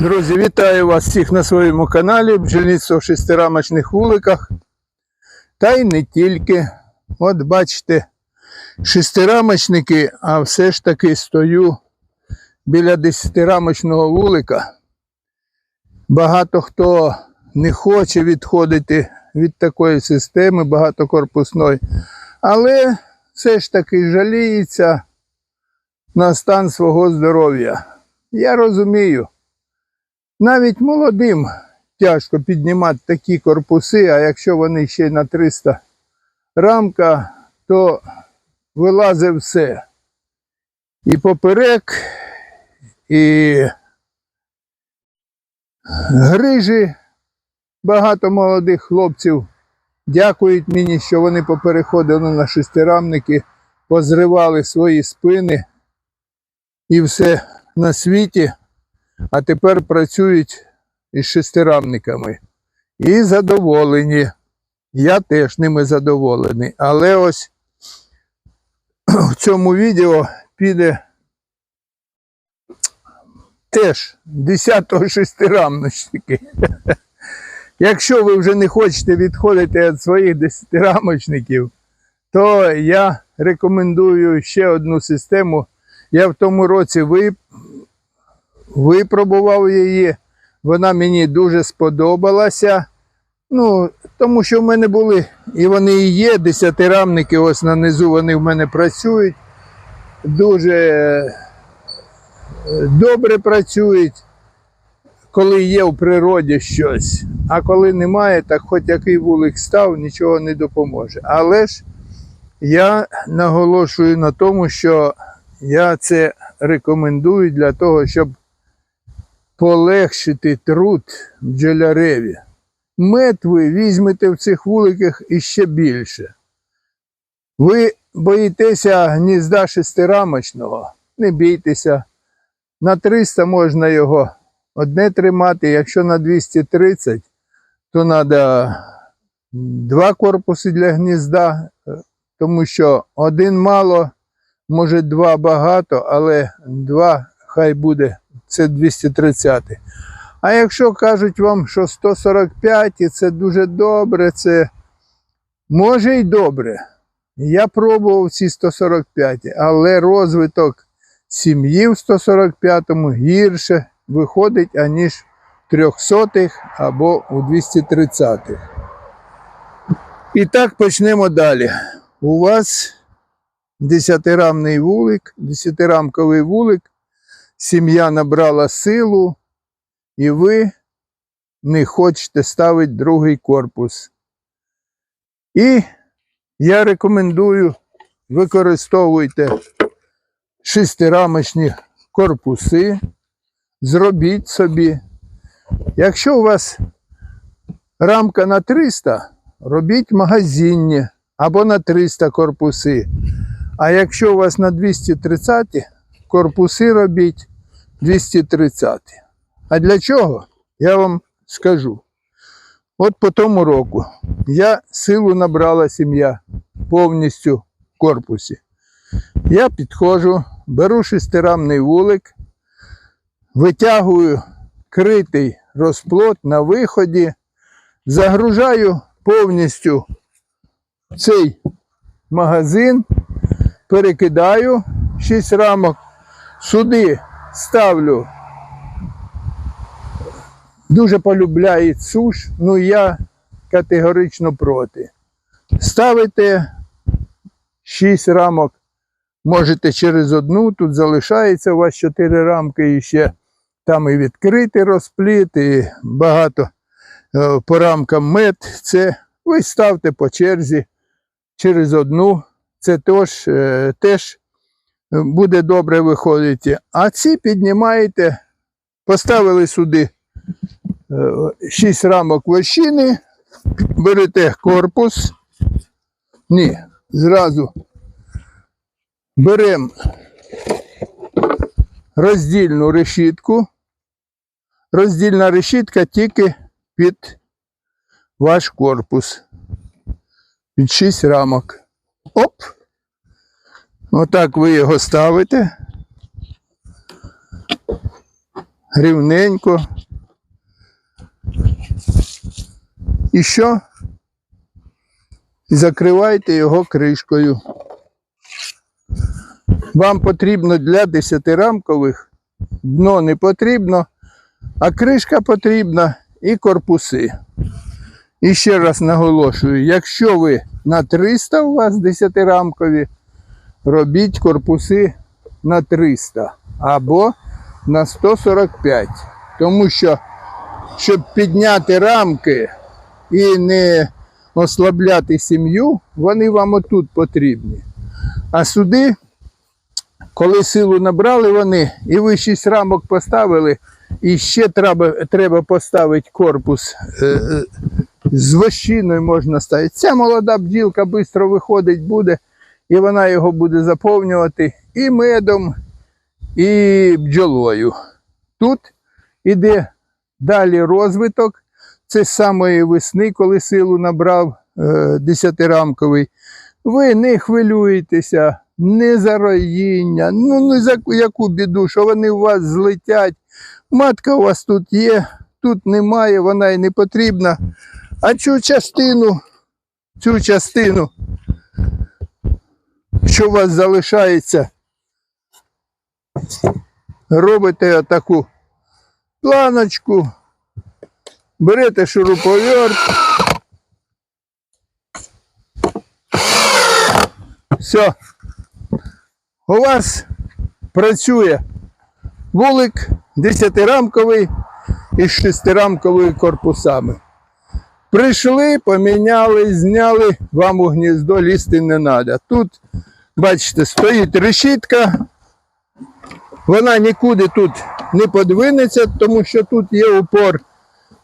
Друзі, вітаю вас всіх на своєму каналі бджільництво в шестирамочних вуликах. Та й не тільки. От бачите, шестирамочники, а все ж таки стою біля десятирамочного вулика. Багато хто не хоче відходити від такої системи багатокорпусної, але все ж таки жаліється на стан свого здоров'я. Я розумію. Навіть молодим тяжко піднімати такі корпуси, а якщо вони ще й на 300 рамка, то вилазить все. І поперек, і грижі. Багато молодих хлопців дякують мені, що вони попереходили на шестирамники, позривали свої спини і все на світі а тепер працюють із шестирамниками. І задоволені. Я теж ними задоволений. Але ось в цьому відео піде теж 10-го шестирамничники. Якщо ви вже не хочете відходити від своїх десятирамочників, то я рекомендую ще одну систему. Я в тому році випробував її. Вона мені дуже сподобалася. Ну, тому що в мене були, і вони і є, десятирамники, ось на низу вони в мене працюють. Дуже е, добре працюють, коли є в природі щось. А коли немає, так хоч який вулик став, нічого не допоможе. Але ж я наголошую на тому, що я це рекомендую для того, щоб полегшити труд бджоляреві. Мед ви візьмете в цих вуликах іще більше. Ви боїтеся гнізда шестирамочного, не бійтеся. На 300 можна його одне тримати, якщо на 230, то треба два корпуси для гнізда, тому що один мало, може два багато, але два хай буде це 230. А якщо кажуть вам, що 145 і це дуже добре, це може й добре. Я пробував ці 145, але розвиток сім'ї в 145-му гірше виходить, аніж в 300-х або у 230-х. І так почнемо далі. У вас десятирамний вулик, десятирамковий вулик сім'я набрала силу, і ви не хочете ставити другий корпус. І я рекомендую використовуйте шестирамочні корпуси, зробіть собі. Якщо у вас рамка на 300, робіть магазинні або на 300 корпуси. А якщо у вас на 230, корпуси робіть 230. А для чого? Я вам скажу. От по тому року я силу набрала сім'я повністю в корпусі. Я підходжу, беру шестирамний вулик, витягую критий розплод на виході, загружаю повністю цей магазин, перекидаю 6 рамок, сюди ставлю. Дуже полюбляють суш, ну я категорично проти. Ставите 6 рамок, можете через одну, тут залишається у вас 4 рамки і ще там і відкритий розпліт, і багато е, по рамкам мед. Це ви ставте по черзі через одну. Це теж, е, теж буде добре виходити. А ці піднімаєте, поставили сюди 6 рамок вощини, берете корпус. Ні, зразу беремо роздільну решітку. Роздільна решітка тільки під ваш корпус. Під 6 рамок. Оп! Отак ви його ставите. рівненько. І що? І закривайте його кришкою. Вам потрібно для десятирамкових дно не потрібно, а кришка потрібна і корпуси. І ще раз наголошую, якщо ви на 300 у вас десятирамкові, робіть корпуси на 300 або на 145. Тому що, щоб підняти рамки і не ослабляти сім'ю, вони вам отут потрібні. А сюди, коли силу набрали вони, і ви 6 рамок поставили, і ще треба, треба поставити корпус е, е, з вощиною можна ставити. Ця молода бджілка швидко виходить буде, і вона його буде заповнювати і медом, і бджолою. Тут іде далі розвиток. Це з самої весни, коли силу набрав е, десятирамковий. Ви не хвилюєтеся, не за роїння, ну не за яку біду, що вони у вас злетять. Матка у вас тут є, тут немає, вона і не потрібна. А цю частину, цю частину, що у вас залишається, робите отаку планочку, берете шуруповерт. Все. У вас працює вулик десятирамковий із шестирамковими корпусами. Прийшли, поміняли, зняли, вам у гніздо лізти не треба. Тут, бачите, стоїть решітка. Вона нікуди тут не подвинеться, тому що тут є упор,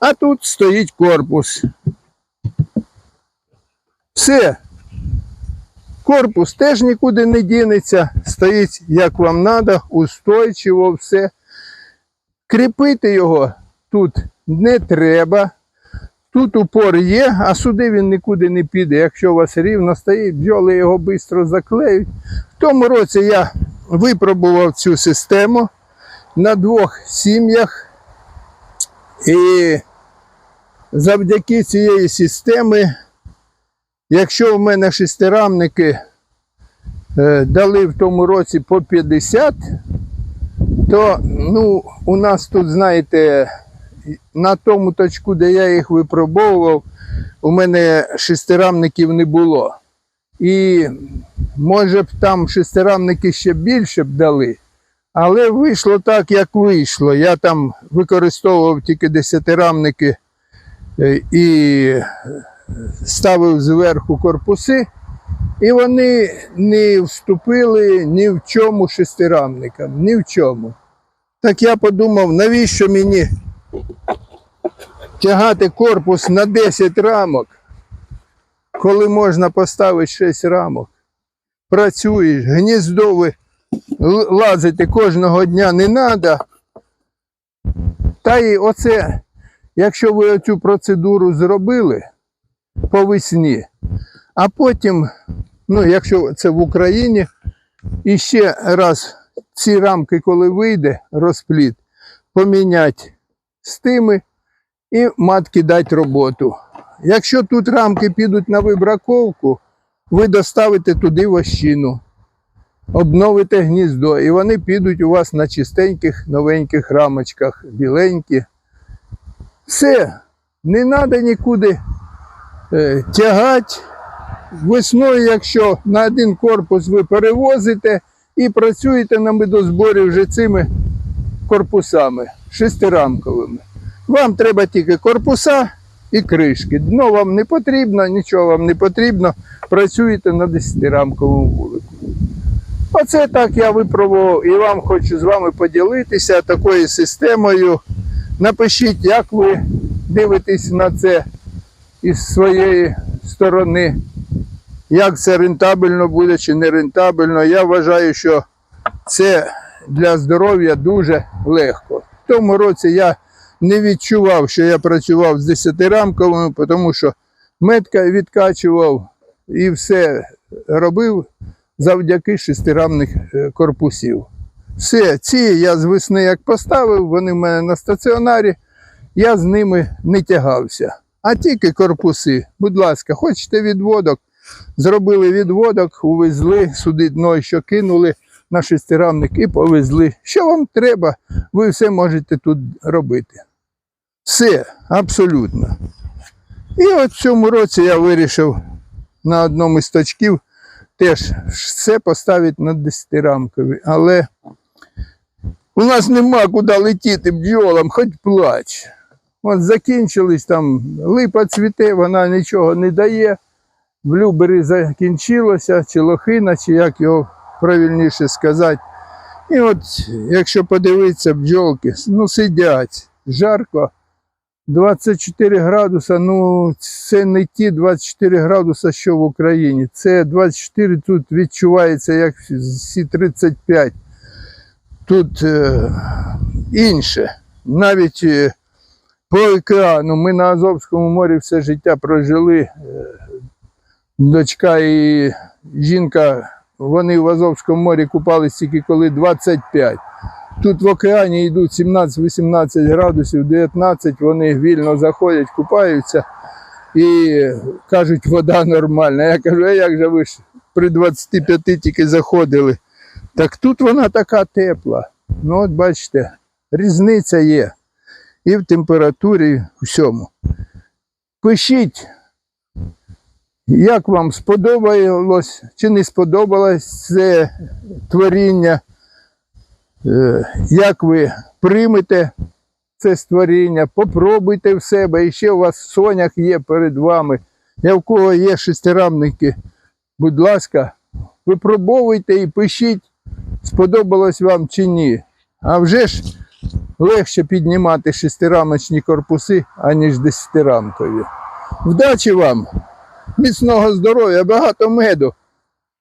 а тут стоїть корпус. Все. Корпус теж нікуди не дінеться, стоїть як вам треба, устойчиво все. Кріпити його тут не треба. Тут упор є, а сюди він нікуди не піде. Якщо у вас рівно стоїть, бджоли його швидко заклеють. В тому році я випробував цю систему на двох сім'ях. І завдяки цієї системи, якщо в мене шестирамники е, дали в тому році по 50, то ну, у нас тут, знаєте, на тому точку, де я їх випробовував, у мене шестирамників не було. І може б там шестирамники ще більше б дали, але вийшло так, як вийшло. Я там використовував тільки десятирамники е, і ставив зверху корпуси, і вони не вступили ні в чому шестирамникам, ні в чому. Так я подумав, навіщо мені тягати корпус на 10 рамок, коли можна поставити 6 рамок. Працюєш, гніздови лазити кожного дня не треба. Та й оце, якщо ви оцю процедуру зробили по весні, а потім, ну, якщо це в Україні, і ще раз ці рамки, коли вийде розпліт, поміняти з тими і матки дати роботу. Якщо тут рамки підуть на вибраковку, ви доставите туди вощину, обновите гніздо, і вони підуть у вас на чистеньких новеньких рамочках, біленькі. Все, не треба нікуди е, тягати. Весною, якщо на один корпус ви перевозите і працюєте на медозборі вже цими корпусами шестирамковими. Вам треба тільки корпуса і кришки. Дно вам не потрібно, нічого вам не потрібно. Працюєте на 10-рамковому вулику. Оце так я випробував і вам хочу з вами поділитися такою системою. Напишіть, як ви дивитесь на це із своєї сторони. Як це рентабельно буде чи не рентабельно. Я вважаю, що це для здоров'я дуже легко. В тому році я не відчував, що я працював з десятирамковими, тому що метка відкачував і все робив завдяки шестирамних е, корпусів. Все, ці я з весни як поставив, вони в мене на стаціонарі, я з ними не тягався. А тільки корпуси. Будь ласка, хочете відводок? Зробили відводок, увезли сюди дно, що кинули на шестирамник і повезли. Що вам треба, ви все можете тут робити. Все, абсолютно. І от в цьому році я вирішив на одному із точків теж все поставити на десятирамкові. Але у нас нема куди летіти бджолам, хоч плач. От закінчились там, липа цвіте, вона нічого не дає. В Любері закінчилося, чи лохина, чи як його правильніше сказати. І от, якщо подивитися, бджолки, ну сидять, жарко, 24 градуса, ну це не ті 24 градуса, що в Україні. Це 24 тут відчувається як всі 35. Тут е, інше. Навіть е, по океану ми на Азовському морі все життя прожили. Е, дочка і жінка, вони в Азовському морі купались тільки коли 25. Тут в океані йдуть 17-18 градусів, 19, вони вільно заходять, купаються і кажуть, вода нормальна. Я кажу, а як же ви ж при 25 тільки заходили? Так тут вона така тепла. Ну, от бачите, різниця є і в температурі, і всьому. Пишіть, як вам сподобалось чи не сподобалось це творіння, Е, як ви приймете це створіння, попробуйте в себе. І ще у вас в сонях є перед вами. Я в кого є шестирамники, будь ласка, випробовуйте і пишіть, сподобалось вам чи ні. А вже ж легше піднімати шестирамочні корпуси, аніж десятирамкові. Вдачі вам, міцного здоров'я, багато меду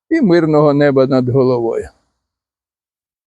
і мирного неба над головою.